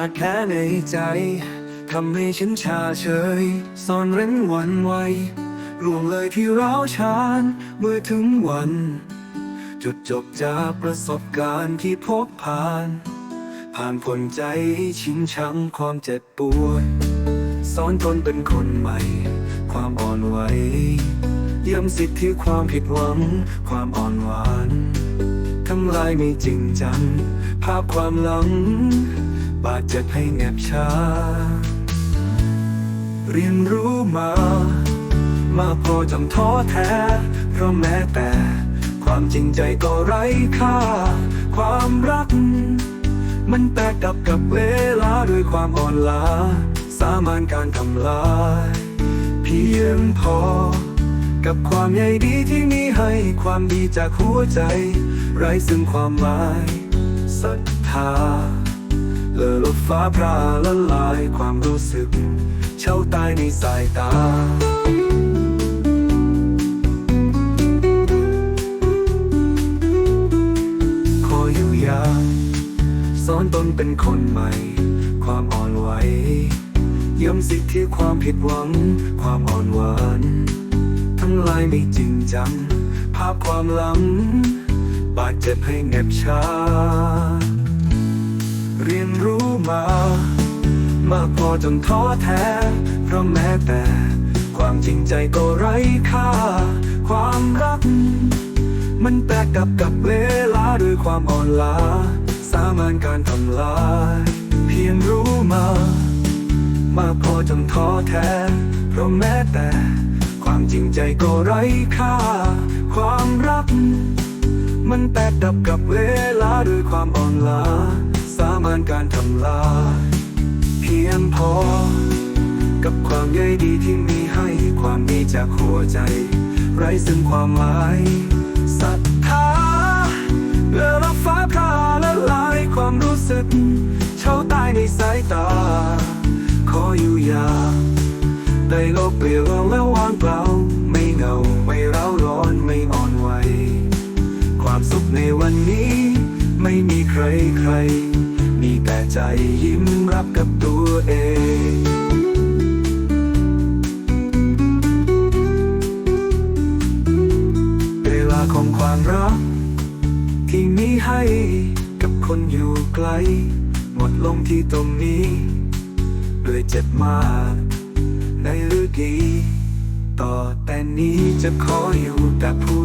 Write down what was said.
าดแผลในใจทำให้ฉันชาเฉยซ่อนเร้นวันไวร่วงเลยที่ร้าวชานเมื่อถึงวัน จุดจบจากประสบการณ์ที่พบผ่าน ผ่านผลใจให้ชิงชังความเจ็บปวดสอนตนเป็นคนใหม่ ความอ่อนไหวย้ำสิทธิ์ที่ความผิดหวัง ความอ่อนหวานทำลายไม่จริงจัง ภาพความหลัง บาดเจ็บให้แงบชา เรียนรู้มา มาพอจำท้อแท้ เพราะแม้แต่ ความจริงใจก็ไร้ค่า ความรัก มันแตกดับกับเวลาด้วยความอ่อนล้า สามานการทำลาย เพียงพอกับความใยดีที่มีให้ความดีจากหัวใจ ไร้ซึ่งความหมายศรัทธา ลบฟ้าพราละลายความรู้สึก เช่าตายในสายตาขออยู่อยาสอนตนเป็นคนใหม่ ความอ่อนไหวย้ำสิทธิ์ที่ความผิดหวัง ความอ่อนหวาน ทั้งลายไม่จริงจัง ภาพความลังบาดเจ็บให้เน็บชา จนท้อแท้ เพราะแม้แต่ ความจริงใจก็ไร้ค่า ความรัก มันแตกดับกับเวลาด้วยความอ่อนล้า สามานการทำลาย เพียงรู้มา มาพอจนท้อแท้ เพราะแม้แต่ ความจริงใจก็ไร้ค่า ความรัก มันแตกดับกับเวลาด้วยความอ่อนล้า สามานการทำลาย ยงพอ กับความใยดีที่มีให้ความดีจากหัวใจ ไร้ซึ่งความหมายศรัทธาเลือลฟ้าพราละลายความรู้สึก เช่าตายในสายตา ขออยู่อยาได้โลกเปลี่ยวและว่างเปล่า ไม่เหงา ไม่ร้าร้อนไม่อ่อนไหวความสุขในวันนี้ ไม่มีใครใคร มีแต่ใจยิ้มรับกับตัวเองเวลาของความรัก ที่มีให้กับคนอยู่ไกล หมดลงที่ตรงนี้ด้วยเจ็บมากในฤดี ต่อแต่นี้จะขออยู่แต่ผู้